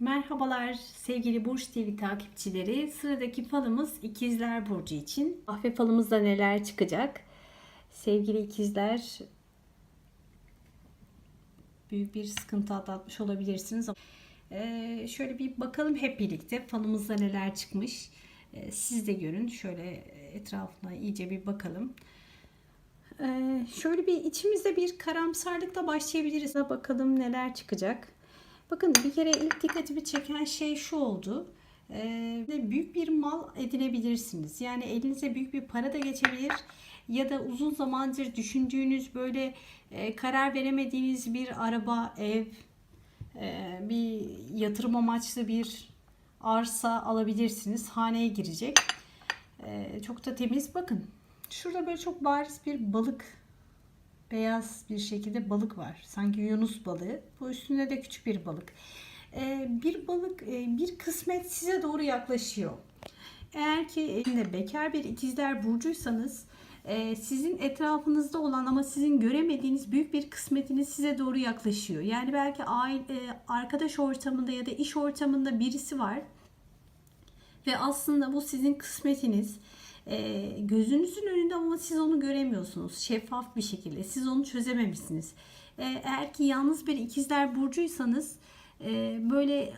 Merhabalar sevgili Burç TV takipçileri. Sıradaki falımız İkizler Burcu için. Kahve falımızda neler çıkacak? Sevgili ikizler büyük bir sıkıntı atlatmış olabilirsiniz. Ee, şöyle bir bakalım hep birlikte falımızda neler çıkmış. Ee, siz de görün. Şöyle etrafına iyice bir bakalım. Ee, şöyle bir içimizde bir karamsarlıkla başlayabiliriz. Bakalım neler çıkacak. Bakın bir kere ilk dikkatimi çeken şey şu oldu. Ee, büyük bir mal edinebilirsiniz. Yani elinize büyük bir para da geçebilir. Ya da uzun zamandır düşündüğünüz böyle e, karar veremediğiniz bir araba, ev, e, bir yatırım amaçlı bir arsa alabilirsiniz. Haneye girecek. E, çok da temiz. Bakın şurada böyle çok bariz bir balık beyaz bir şekilde balık var. Sanki Yunus balığı. Bu üstünde de küçük bir balık. Ee, bir balık, e, bir kısmet size doğru yaklaşıyor. Eğer ki elinde bekar bir ikizler burcuysanız e, sizin etrafınızda olan ama sizin göremediğiniz büyük bir kısmetiniz size doğru yaklaşıyor. Yani belki aile, arkadaş ortamında ya da iş ortamında birisi var ve aslında bu sizin kısmetiniz e, gözünüzün önünde ama siz onu göremiyorsunuz. Şeffaf bir şekilde. Siz onu çözememişsiniz. E, eğer ki yalnız bir ikizler burcuysanız e, böyle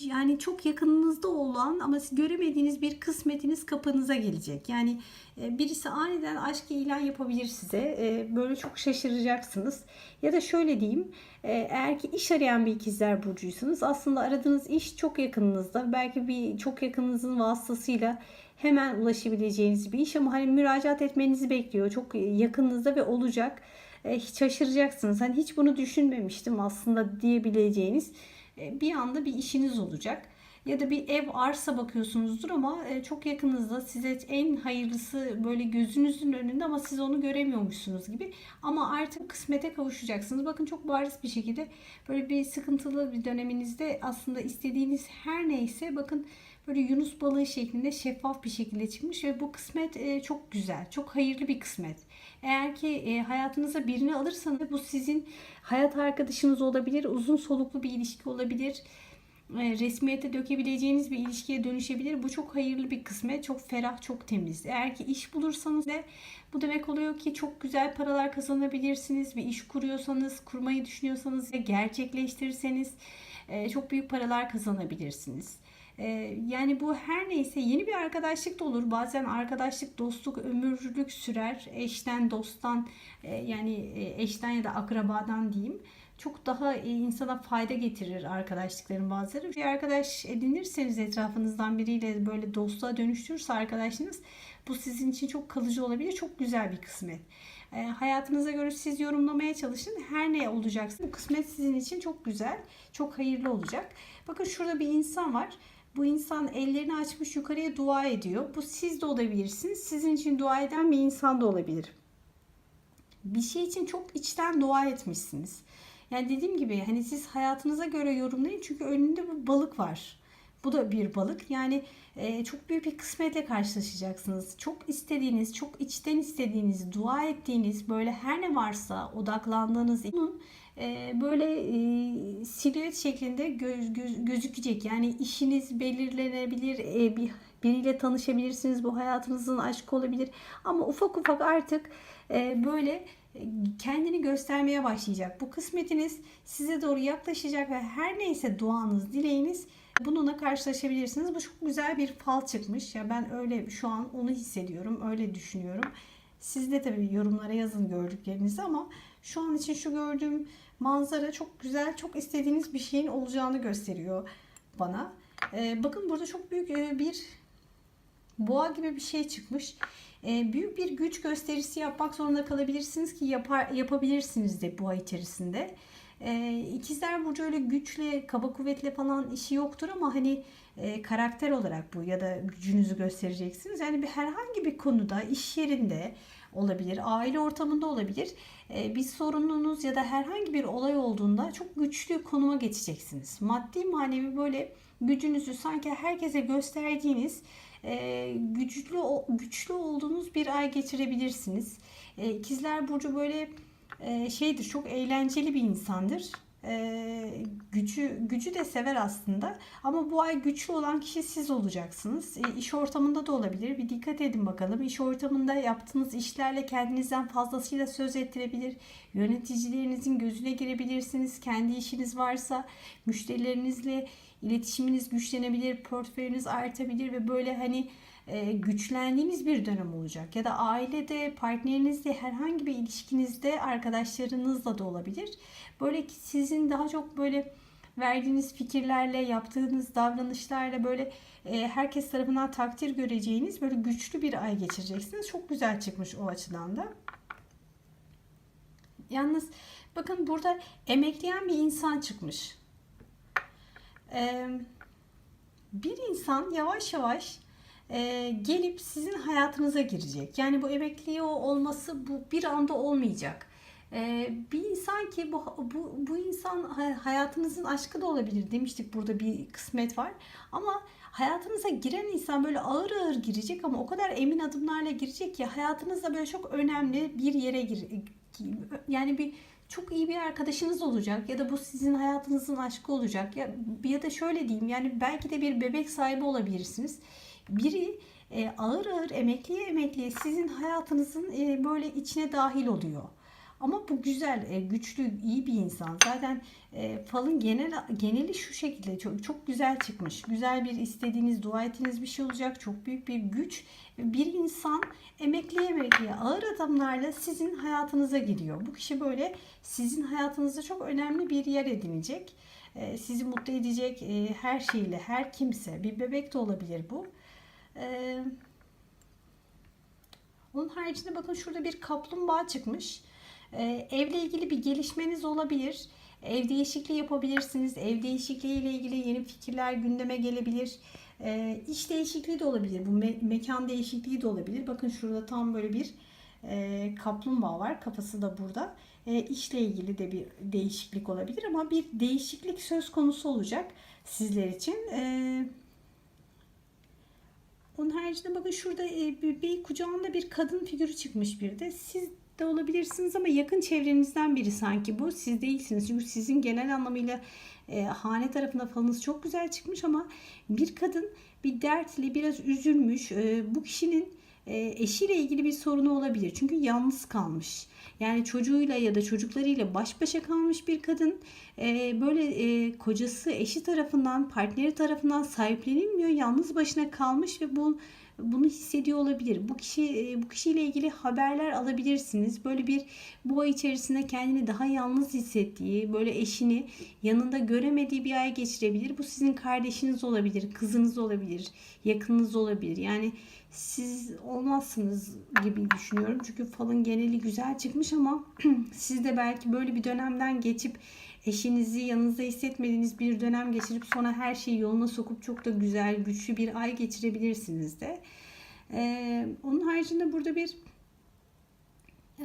yani çok yakınınızda olan ama göremediğiniz bir kısmetiniz kapınıza gelecek. Yani e, birisi aniden aşk ilan yapabilir size. E, böyle çok şaşıracaksınız. Ya da şöyle diyeyim. Eğer ki iş arayan bir ikizler burcuysanız aslında aradığınız iş çok yakınınızda. Belki bir çok yakınınızın vasıtasıyla hemen ulaşabileceğiniz bir iş ama hani müracaat etmenizi bekliyor. Çok yakınınızda ve olacak. Hiç şaşıracaksınız. Hani hiç bunu düşünmemiştim aslında diyebileceğiniz e, bir anda bir işiniz olacak. Ya da bir ev arsa bakıyorsunuzdur ama e, çok yakınızda size en hayırlısı böyle gözünüzün önünde ama siz onu göremiyormuşsunuz gibi. Ama artık kısmete kavuşacaksınız. Bakın çok bariz bir şekilde böyle bir sıkıntılı bir döneminizde aslında istediğiniz her neyse bakın böyle Yunus balığı şeklinde şeffaf bir şekilde çıkmış ve bu kısmet e, çok güzel, çok hayırlı bir kısmet. Eğer ki e, hayatınıza birini alırsanız bu sizin hayat arkadaşınız olabilir, uzun soluklu bir ilişki olabilir e, resmiyete dökebileceğiniz bir ilişkiye dönüşebilir. Bu çok hayırlı bir kısmet. Çok ferah, çok temiz. Eğer ki iş bulursanız da bu demek oluyor ki çok güzel paralar kazanabilirsiniz. Bir iş kuruyorsanız, kurmayı düşünüyorsanız ve gerçekleştirirseniz çok büyük paralar kazanabilirsiniz. Ee, yani bu her neyse yeni bir arkadaşlık da olur. Bazen arkadaşlık, dostluk ömürlük sürer. Eşten, dosttan e, yani e, eşten ya da akrabadan diyeyim. Çok daha e, insana fayda getirir arkadaşlıkların bazıları. Bir arkadaş edinirseniz etrafınızdan biriyle böyle dostluğa dönüştürürse arkadaşınız bu sizin için çok kalıcı olabilir. Çok güzel bir kısmet. Hayatınıza göre siz yorumlamaya çalışın. Her ne olacaksa bu kısmet sizin için çok güzel, çok hayırlı olacak. Bakın şurada bir insan var. Bu insan ellerini açmış yukarıya dua ediyor. Bu siz de olabilirsiniz. Sizin için dua eden bir insan da olabilir. Bir şey için çok içten dua etmişsiniz. Yani dediğim gibi hani siz hayatınıza göre yorumlayın çünkü önünde bir balık var. Bu da bir balık. Yani e, çok büyük bir kısmetle karşılaşacaksınız. Çok istediğiniz, çok içten istediğiniz, dua ettiğiniz böyle her ne varsa odaklandığınız bunun böyle e, silüet şeklinde göz, göz, gözükecek. Yani işiniz belirlenebilir, e, bir biriyle tanışabilirsiniz. Bu hayatınızın aşkı olabilir. Ama ufak ufak artık e, böyle kendini göstermeye başlayacak. Bu kısmetiniz size doğru yaklaşacak ve her neyse duanız, dileğiniz bununla karşılaşabilirsiniz. Bu çok güzel bir fal çıkmış. Ya ben öyle şu an onu hissediyorum. Öyle düşünüyorum. Siz de tabii yorumlara yazın gördüklerinizi ama şu an için şu gördüğüm manzara çok güzel, çok istediğiniz bir şeyin olacağını gösteriyor bana. Ee, bakın burada çok büyük e, bir boğa gibi bir şey çıkmış. Ee, büyük bir güç gösterisi yapmak zorunda kalabilirsiniz ki yapar, yapabilirsiniz de ay içerisinde. Ee, ikizler Burcu öyle güçle, kaba kuvvetle falan işi yoktur ama hani e, karakter olarak bu ya da gücünüzü göstereceksiniz. Yani bir herhangi bir konuda, iş yerinde olabilir, aile ortamında olabilir. E, bir sorununuz ya da herhangi bir olay olduğunda çok güçlü konuma geçeceksiniz. Maddi manevi böyle gücünüzü sanki herkese gösterdiğiniz e, güçlü güçlü olduğunuz bir ay geçirebilirsiniz. E, İkizler burcu böyle e, şeydir çok eğlenceli bir insandır. E, gücü gücü de sever aslında. Ama bu ay güçlü olan kişi siz olacaksınız. E, iş ortamında da olabilir. Bir dikkat edin bakalım. İş ortamında yaptığınız işlerle kendinizden fazlasıyla söz ettirebilir. Yöneticilerinizin gözüne girebilirsiniz. Kendi işiniz varsa müşterilerinizle iletişiminiz güçlenebilir, portföyünüz artabilir ve böyle hani e, güçlendiğiniz bir dönem olacak. Ya da ailede, partnerinizle, herhangi bir ilişkinizde arkadaşlarınızla da olabilir. Böyle ki sizin daha çok böyle verdiğiniz fikirlerle, yaptığınız davranışlarla böyle e, herkes tarafından takdir göreceğiniz böyle güçlü bir ay geçireceksiniz. Çok güzel çıkmış o açıdan da. Yalnız bakın burada emekleyen bir insan çıkmış. Ee, bir insan yavaş yavaş e, gelip sizin hayatınıza girecek. Yani bu emekli olması bu bir anda olmayacak. Ee, bir insan ki bu, bu, bu insan hayatınızın aşkı da olabilir demiştik burada bir kısmet var. Ama hayatınıza giren insan böyle ağır ağır girecek ama o kadar emin adımlarla girecek ki hayatınızda böyle çok önemli bir yere gir yani bir çok iyi bir arkadaşınız olacak ya da bu sizin hayatınızın aşkı olacak ya ya da şöyle diyeyim yani belki de bir bebek sahibi olabilirsiniz. Biri e, ağır ağır emekliye emekliye sizin hayatınızın e, böyle içine dahil oluyor. Ama bu güzel, e, güçlü, iyi bir insan. Zaten e, falın genel geneli şu şekilde çok çok güzel çıkmış. Güzel bir istediğiniz, dua ettiğiniz bir şey olacak. Çok büyük bir güç. Bir insan emekli emekliye ağır adımlarla sizin hayatınıza giriyor. Bu kişi böyle sizin hayatınızda çok önemli bir yer edinecek. E, sizi mutlu edecek her şeyle, her kimse. Bir bebek de olabilir bu. Onun haricinde bakın şurada bir kaplumbağa çıkmış. Ee, evle ilgili bir gelişmeniz olabilir. Ev değişikliği yapabilirsiniz. Ev değişikliği ile ilgili yeni fikirler gündeme gelebilir. E, iş değişikliği de olabilir. Bu me- mekan değişikliği de olabilir. Bakın şurada tam böyle bir kaplumbağa var. Kafası da burada. E, işle ilgili de bir değişiklik olabilir ama bir değişiklik söz konusu olacak sizler için. E, onun haricinde bakın şurada e, bir, kucağında bir kadın figürü çıkmış bir de. Siz de olabilirsiniz ama yakın çevrenizden biri sanki bu. Siz değilsiniz. Çünkü sizin genel anlamıyla e, hane tarafında falınız çok güzel çıkmış ama bir kadın bir dertli, biraz üzülmüş. E, bu kişinin e, eşiyle ilgili bir sorunu olabilir. Çünkü yalnız kalmış. Yani çocuğuyla ya da çocuklarıyla baş başa kalmış bir kadın e, böyle e, kocası eşi tarafından, partneri tarafından sahiplenilmiyor. Yalnız başına kalmış ve bu bunu hissediyor olabilir. Bu kişi e, bu kişiyle ilgili haberler alabilirsiniz. Böyle bir bu ay içerisinde kendini daha yalnız hissettiği, böyle eşini yanında göremediği bir ay geçirebilir. Bu sizin kardeşiniz olabilir, kızınız olabilir, yakınınız olabilir. Yani siz olmazsınız gibi düşünüyorum. Çünkü falın geneli güzel çıkmış ama siz de belki böyle bir dönemden geçip eşinizi yanınızda hissetmediğiniz bir dönem geçirip sonra her şeyi yoluna sokup çok da güzel, güçlü bir ay geçirebilirsiniz de. Ee, onun haricinde burada bir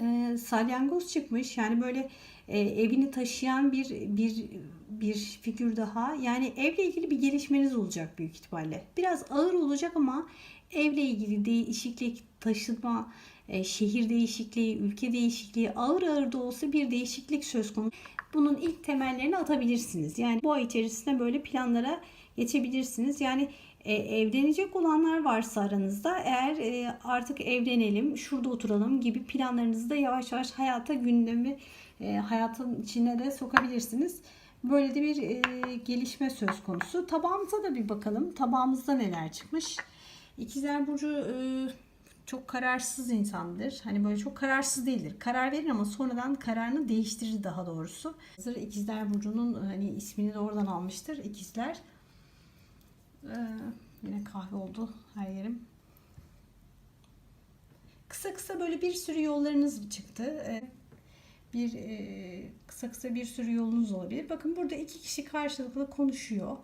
e, salyangoz çıkmış. Yani böyle e, evini taşıyan bir bir bir figür daha. Yani evle ilgili bir gelişmeniz olacak büyük ihtimalle. Biraz ağır olacak ama evle ilgili değişiklik, taşınma, e, şehir değişikliği, ülke değişikliği ağır ağır da olsa bir değişiklik söz konusu. Bunun ilk temellerini atabilirsiniz. Yani bu ay içerisinde böyle planlara geçebilirsiniz. Yani e, evlenecek olanlar varsa aranızda eğer e, artık evlenelim, şurada oturalım gibi planlarınızı da yavaş yavaş hayata gündemi e, hayatın içine de sokabilirsiniz. Böyle de bir e, gelişme söz konusu. Tabağımıza da bir bakalım. Tabağımızda neler çıkmış. İkizler Burcu e, çok kararsız insandır. Hani böyle çok kararsız değildir. Karar verir ama sonradan kararını değiştirir daha doğrusu. Hazır İkizler Burcu'nun hani ismini de oradan almıştır. İkizler. Ee, yine kahve oldu her yerim. Kısa kısa böyle bir sürü yollarınız çıktı. Ee, bir e, kısa kısa bir sürü yolunuz olabilir. Bakın burada iki kişi karşılıklı konuşuyor.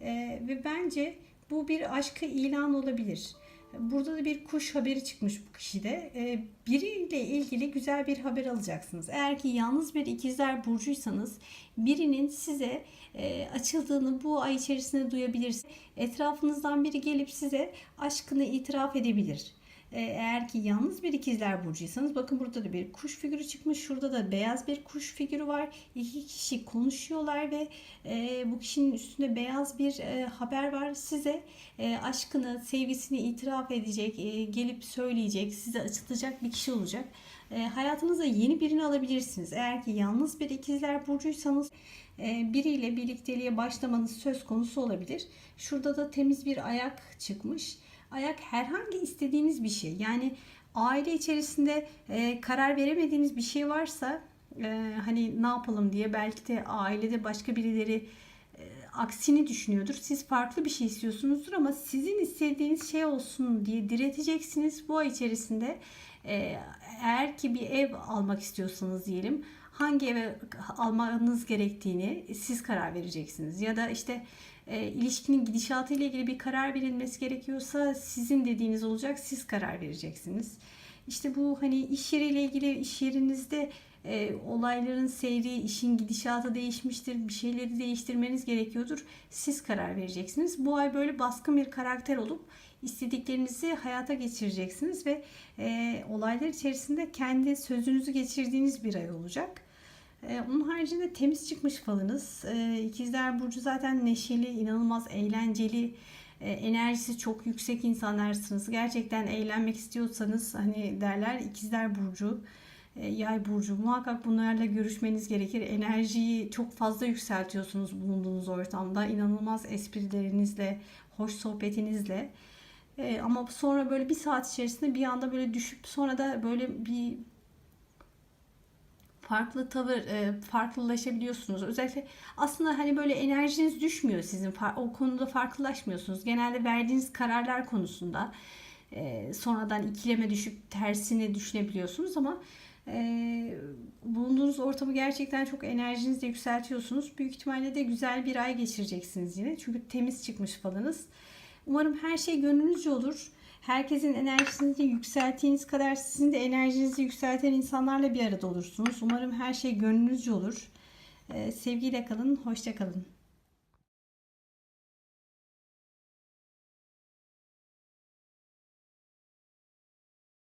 Ee, ve bence bu bir aşkı ilan olabilir. Burada da bir kuş haberi çıkmış bu kişide. Ee, biriyle ilgili güzel bir haber alacaksınız. Eğer ki yalnız bir ikizler burcuysanız birinin size e, açıldığını bu ay içerisinde duyabilirsiniz. Etrafınızdan biri gelip size aşkını itiraf edebilir. E, eğer ki yalnız bir ikizler burcuysanız bakın burada da bir kuş figürü çıkmış. Şurada da beyaz bir kuş figürü var. İki kişi konuşuyorlar ve e, bu kişinin üstünde beyaz bir e, haber var. Size e, aşkını, sevgisini itiraf edecek, e, gelip söyleyecek, size açıklayacak bir kişi olacak. E, hayatınıza yeni birini alabilirsiniz. Eğer ki yalnız bir ikizler burcuysanız e, biriyle birlikteliğe başlamanız söz konusu olabilir. Şurada da temiz bir ayak çıkmış. Ayak herhangi istediğiniz bir şey. Yani aile içerisinde e, karar veremediğiniz bir şey varsa e, hani ne yapalım diye belki de ailede başka birileri e, aksini düşünüyordur. Siz farklı bir şey istiyorsunuzdur ama sizin istediğiniz şey olsun diye direteceksiniz. Bu ay içerisinde e, eğer ki bir ev almak istiyorsanız diyelim hangi eve almanız gerektiğini siz karar vereceksiniz. Ya da işte e, ilişkinin gidişatı ile ilgili bir karar verilmesi gerekiyorsa sizin dediğiniz olacak. Siz karar vereceksiniz. İşte bu hani iş yeriyle ilgili iş yerinizde e, olayların seyri, işin gidişatı değişmiştir. Bir şeyleri değiştirmeniz gerekiyordur. Siz karar vereceksiniz. Bu ay böyle baskın bir karakter olup istediklerinizi hayata geçireceksiniz ve e, olaylar içerisinde kendi sözünüzü geçirdiğiniz bir ay olacak. E, onun haricinde temiz çıkmış falınız. E, İkizler Burcu zaten neşeli, inanılmaz eğlenceli, e, enerjisi çok yüksek insanlarsınız. Gerçekten eğlenmek istiyorsanız hani derler İkizler Burcu, e, Yay Burcu muhakkak bunlarla görüşmeniz gerekir. Enerjiyi çok fazla yükseltiyorsunuz bulunduğunuz ortamda. İnanılmaz esprilerinizle, hoş sohbetinizle. E, ama sonra böyle bir saat içerisinde bir anda böyle düşüp sonra da böyle bir farklı tavır, e, farklılaşabiliyorsunuz. Özellikle aslında hani böyle enerjiniz düşmüyor sizin. O konuda farklılaşmıyorsunuz. Genelde verdiğiniz kararlar konusunda e, sonradan ikileme düşüp tersini düşünebiliyorsunuz ama e, bulunduğunuz ortamı gerçekten çok enerjinizle yükseltiyorsunuz. Büyük ihtimalle de güzel bir ay geçireceksiniz yine. Çünkü temiz çıkmış falınız. Umarım her şey gönlünüzce olur. Herkesin enerjisini yükselttiğiniz kadar sizin de enerjinizi yükselten insanlarla bir arada olursunuz. Umarım her şey gönlünüzce olur. Ee, sevgiyle kalın, hoşça kalın.